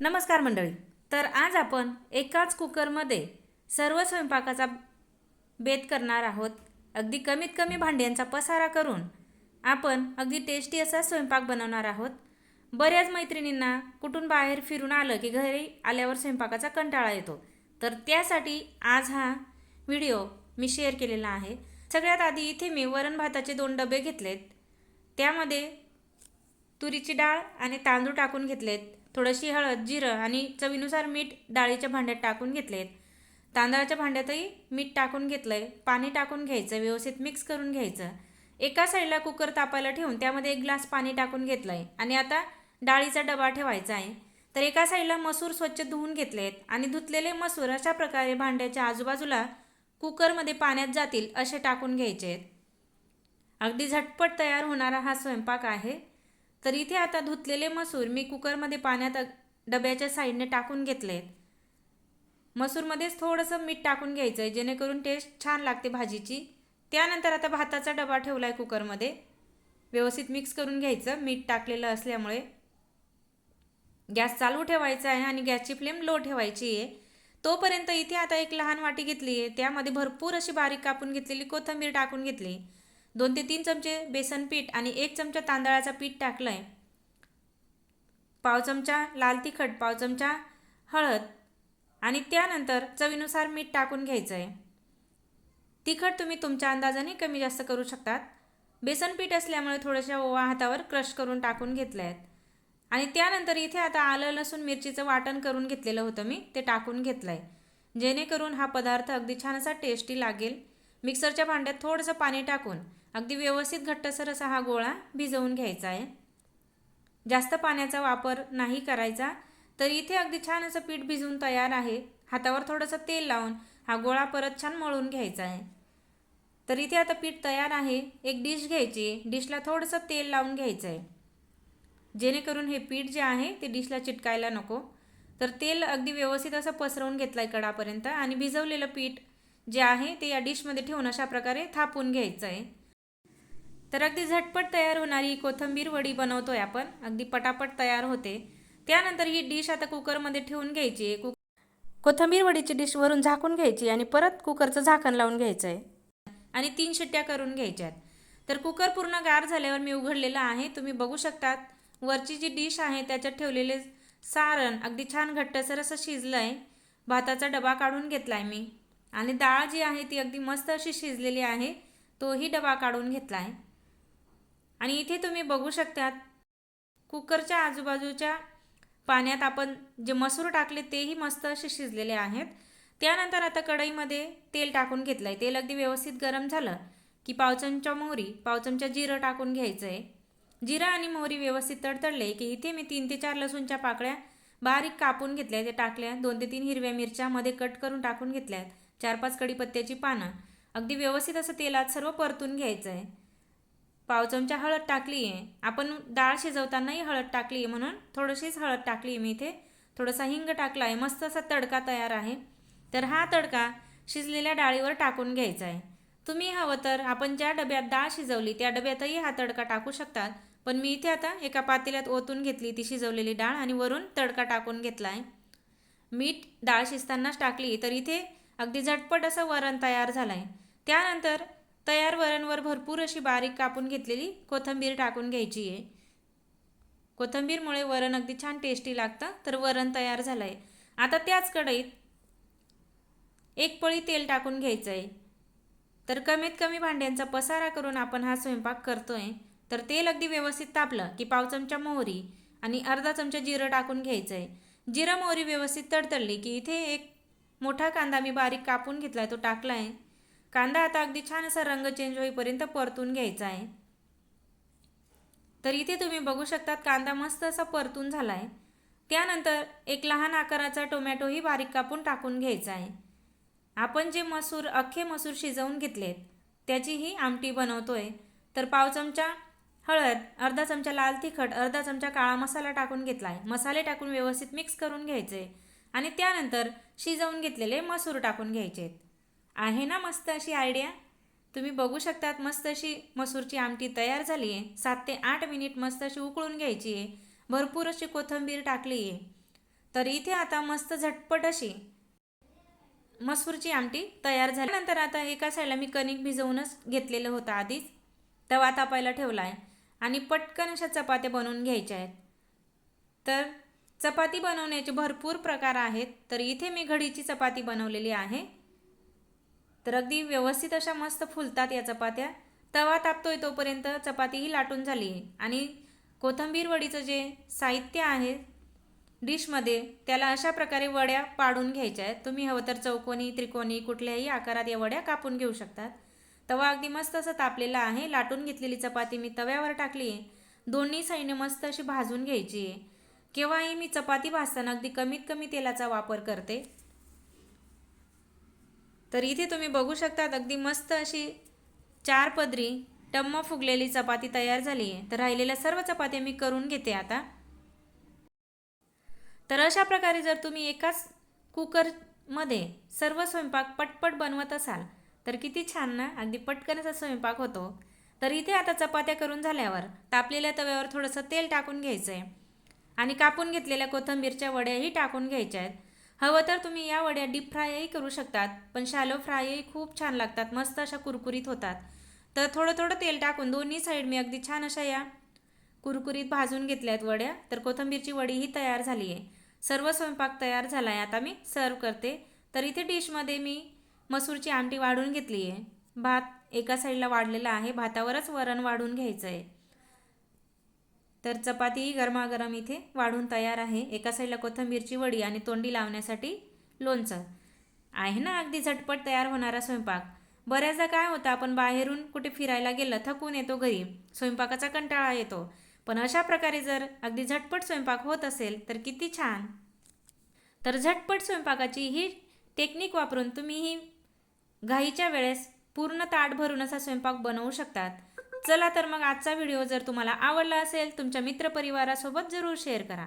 नमस्कार मंडळी. तर आज आपण एकाच कुकरमध्ये सर्व स्वयंपाकाचा बेत करणार आहोत. अगदी कमीत कमी भांड्यांचा पसारा करून आपण अगदी टेस्टी असा स्वयंपाक बनवणार आहोत. बऱ्याच मैत्रिणींना कुठून बाहेर फिरून आलं की घरी आल्यावर स्वयंपाकाचा कंटाळा येतो. तर त्यासाठी आज हा व्हिडिओ मी शेअर केलेला आहे. सगळ्यात आधी इथे मी वरण भाताचे दोन डबे घेतलेत. त्यामध्ये तुरीची डाळ आणि तांदूळ टाकून घेतलेत. थोडीशी हळद जिरं आणि चवीनुसार मीठ डाळीच्या भांड्यात टाकून घेतलेत. तांदळाच्या भांड्यातही मीठ टाकून घेतलं आहे पाणी टाकून घ्यायचं व्यवस्थित मिक्स करून घ्यायचं. एका साईडला कुकर तापायला ठेवून त्यामध्ये एक ग्लास पाणी टाकून घेतलं आहे आणि आता डाळीचा डबा ठेवायचा आहे. तर एका साईडला मसूर स्वच्छ धुवून घेतले आहेत आणि धुतलेले मसूर अशा प्रकारे भांड्याच्या आजूबाजूला कुकरमध्ये पाण्यात जातील असे टाकून घ्यायचे आहेत अगदी झटपट तयार होणारा हा स्वयंपाक आहे. तर इथे आता धुतलेले मसूर मी कुकरमध्ये पाण्यात डब्याच्या साईडने टाकून घेतले मसूरमध्येच थोडंसं मीठ टाकून घ्यायचं आहे जेणेकरून टेस्ट छान लागते भाजीची. त्यानंतर आता भाताचा डबा ठेवला आहे कुकरमध्ये. व्यवस्थित मिक्स करून घ्यायचं मीठ टाकलेलं असल्यामुळे. गॅस चालू ठेवायचा आहे आणि गॅसची फ्लेम लो ठेवायची आहे. तोपर्यंत इथे आता एक लहान वाटी घेतली आहे त्यामध्ये भरपूर अशी बारीक कापून घेतलेली कोथिंबीर टाकून घेतली. दोन ते तीन चमचे बेसन पीठ आणि एक चमचा तांदळाचा पीठ टाकलं आहे पाव चमचा लाल तिखट पाव चमचा हळद आणि त्यानंतर चवीनुसार मीठ टाकून घ्यायचं आहे तिखट तुम्ही तुमच्या अंदाजाने कमी जास्त करू शकतात. बेसन पीठ असल्यामुळे थोड्याशा ओवा हातावर क्रश करून टाकून घेतल्या आहेत आणि त्यानंतर इथे आता आलं लसूण मिरचीचं वाटण करून घेतलेलं होतं मी ते टाकून घेतलं आहे जेणेकरून हा पदार्थ अगदी छान असा टेस्टी लागेल. मिक्सरच्या भांड्यात थोडंसं पाणी टाकून अगदी व्यवस्थित घट्टसर असा हा गोळा भिजवून घ्यायचा आहे. जास्त पाण्याचा वापर नाही करायचा तर इथे अगदी छान असं पीठ भिजवून तयार आहे. हातावर थोडंसं तेल लावून हा गोळा परत छान मळून घ्यायचा आहे. तर इथे आता पीठ तयार आहे. एक डिश घ्यायची डिशला थोडंसं तेल लावून घ्यायचं आहे. जेणेकरून हे पीठ जे आहे ते डिशला चिटकायला नको. तर तेल अगदी व्यवस्थित असं पसरवून घेतलं आहे कडापर्यंत आणि भिजवलेलं पीठ जे आहे ते या डिशमध्ये ठेवून अशा प्रकारे थापून घ्यायचं आहे. तर अगदी झटपट तयार होणारी कोथिंबीर वडी बनवतोय आपण. अगदी पटापट तयार होते. त्यानंतर ही डिश आता कुकरमध्ये ठेवून घ्यायची. आहे कुक कोथंबीर वडीची डिश वरून झाकून घ्यायची आणि परत कुकरचं झाकण लावून घ्यायचं आहे आणि तीन शिट्ट्या करून घ्यायच्यात. तर कुकर पूर्ण गार झाल्यावर मी उघडलेलं आहे. तुम्ही बघू शकतात वरची जी डिश आहे त्याच्यात ठेवलेले सारण अगदी छान घट्टसर असं शिजलं आहे भाताचा डबा काढून घेतला आहे मी. आणि डाळ जी आहे ती अगदी मस्त अशी शिजलेली आहे. तोही डबा काढून घेतला आहे आणि इथे तुम्ही बघू शकतात कुकरच्या आजूबाजूच्या पाण्यात आपण जे मसूर टाकले तेही मस्त असे शिजलेले आहेत. त्यानंतर आता कढईमध्ये तेल टाकून घेतलं आहे तेल अगदी व्यवस्थित गरम झालं की पाव चमचा मोहरी पाव चमचा जिरं टाकून घ्यायचं आहे जिरं आणि मोहरी व्यवस्थित तडतडले की इथे मी तीन ते चार लसूणच्या पाकळ्या बारीक कापून घेतल्या ते टाकल्या दोन ते तीन हिरव्या मिरच्या मध्ये कट करून टाकून घेतल्यात. चार पाच कढीपत्त्याची पानं. अगदी व्यवस्थित असं तेलात सर्व परतून घ्यायचं आहे पाव चमचा हळद टाकली आहे. आपण डाळ शिजवतानाही हळद टाकली आहे म्हणून थोडीशीच हळद टाकली आहे मी इथे. थोडासा हिंग टाकला आहे. मस्त असा तडका तयार आहे. तर हा तडका शिजलेल्या डाळीवर टाकून घ्यायचा आहे. तुम्ही हवं तर आपण ज्या डब्यात डाळ शिजवली त्या डब्यातही हा तडका टाकू शकतात. पण मी इथे आता एका पातेल्यात ओतून घेतली ती शिजवलेली डाळ आणि वरून तडका टाकून घेतला आहे. मीठ डाळ शिजतानाच टाकली तर इथे अगदी झटपट असं वरण तयार झालं आहे त्यानंतर तयार वरणवर भरपूर अशी बारीक कापून घेतलेली कोथिंबीर टाकून घ्यायची आहे. कोथिंबीरमुळे वरण अगदी छान टेस्टी लागतं तर वरण तयार झालं आहे आता त्याच कढईत एक पळी तेल टाकून घ्यायचं आहे तर कमीत कमी भांड्यांचा पसारा करून आपण हा स्वयंपाक करतो आहे तर तेल अगदी व्यवस्थित तापलं की पाव चमचा मोहरी आणि अर्धा चमचा जिरं टाकून घ्यायचं आहे जिरं मोहरी व्यवस्थित तडतडली की इथे एक मोठा कांदा मी बारीक कापून घेतला आहे तो टाकला आहे कांदा आता अगदी छान असा रंग चेंज होईपर्यंत परतून घ्यायचा आहे. तर इथे तुम्ही बघू शकतात कांदा मस्त असा परतून झाला आहे त्यानंतर एक लहान आकाराचा टोमॅटोही बारीक कापून टाकून घ्यायचा आहे. आपण जे मसूर अख्खे मसूर शिजवून घेतलेत त्याचीही आमटी बनवतोय. तर पाव चमचा हळद अर्धा चमचा लाल तिखट अर्धा चमचा काळा मसाला टाकून घेतला आहे मसाले टाकून व्यवस्थित मिक्स करून घ्यायचे. आणि त्यानंतर शिजवून घेतलेले मसूर टाकून घ्यायचे आहेत आहे ना मस्त अशी आयडिया तुम्ही बघू शकतात मस्त अशी मसूरची आमटी तयार झाली आहे. सात ते आठ मिनिट मस्त अशी उकळून घ्यायची आहे. भरपूर अशी कोथिंबीर टाकली आहे. तर इथे आता मस्त झटपट अशी मसूरची आमटी तयार झाल्यानंतर आता एका साईडला मी कणिक भिजवूनच घेतलेलं होतं आधीच. तवा तापायला ठेवला आहे आणि पटकन अशा चपात्या बनवून घ्यायच्या आहेत. तर चपाती बनवण्याचे भरपूर प्रकार आहेत. तर इथे मी घडीची चपाती बनवलेली आहे. तर अगदी व्यवस्थित अशा मस्त फुलतात या चपात्या. तवा तापतोय तोपर्यंत चपातीही लाटून झाली. आणि कोथंबीर वडीचं जे साहित्य आहे डिशमध्ये त्याला अशा प्रकारे वड्या पाडून घ्यायच्या आहेत. तुम्ही हवं तर चौकोनी त्रिकोणी कुठल्याही आकारात या वड्या कापून घेऊ शकतात. तवा अगदी मस्त असं तापलेला आहे. लाटून घेतलेली चपाती मी तव्यावर टाकली आहे दोन्ही साईडने मस्त अशी भाजून घ्यायची आहे केव्हाही मी चपाती भाजताना अगदी कमीत कमी तेलाचा वापर करते. तर इथे तुम्ही बघू शकतात अगदी मस्त अशी चार पदरी टम्म फुगलेली चपाती तयार झाली आहे. तर राहिलेल्या सर्व चपात्या मी करून घेते आता. तर अशा प्रकारे जर तुम्ही एकाच कुकरमध्ये सर्व स्वयंपाक पटपट बनवत असाल तर किती छान ना अगदी पटकन असा स्वयंपाक होतो. तर इथे आता चपात्या करून झाल्यावर तापलेल्या तव्यावर थोडंसं तेल टाकून घ्यायचं आहे आणि कापून घेतलेल्या कोथिंबीरच्या वड्याही टाकून घ्यायच्या आहेत. हवं तर तुम्ही या वड्या डीप फ्रायही करू शकतात पण शॅलो फ्रायही खूप छान लागतात मस्त अशा कुरकुरीत होतात. तर थोडं थोडं तेल टाकून दोन्ही साईड मी अगदी छान अशा या कुरकुरीत भाजून घेतल्यात वड्या. तर कोथिंबीरची वडीही तयार झाली आहे. सर्व स्वयंपाक तयार झाला आहे आता मी सर्व करते. तर इथे डिशमध्ये मी मसूरची आमटी वाढून घेतली आहे. भात एका साईडला वाढलेला आहे. भातावरच वरण वाढून घ्यायचं आहे तर चपातीही गरमागरम इथे वाढून तयार आहे. एका साईडला कोथंबीरची वडी आणि तोंडी लावण्यासाठी लोणचं. आहे ना अगदी झटपट तयार होणारा स्वयंपाक. बऱ्याचदा काय होतं आपण बाहेरून कुठे फिरायला गेलं थकून येतो घरी. स्वयंपाकाचा कंटाळा येतो. पण अशा प्रकारे जर अगदी झटपट स्वयंपाक होत असेल तर किती छान. तर झटपट स्वयंपाकाची ही टेक्निक वापरून तुम्हीही घाईच्या वेळेस पूर्ण ताट भरून असा स्वयंपाक बनवू शकतात. चला तर मग आजचा व्हिडिओ जर तुम्हाला आवडला असेल तुमच्या मित्रपरिवारासोबत जरूर शेअर करा.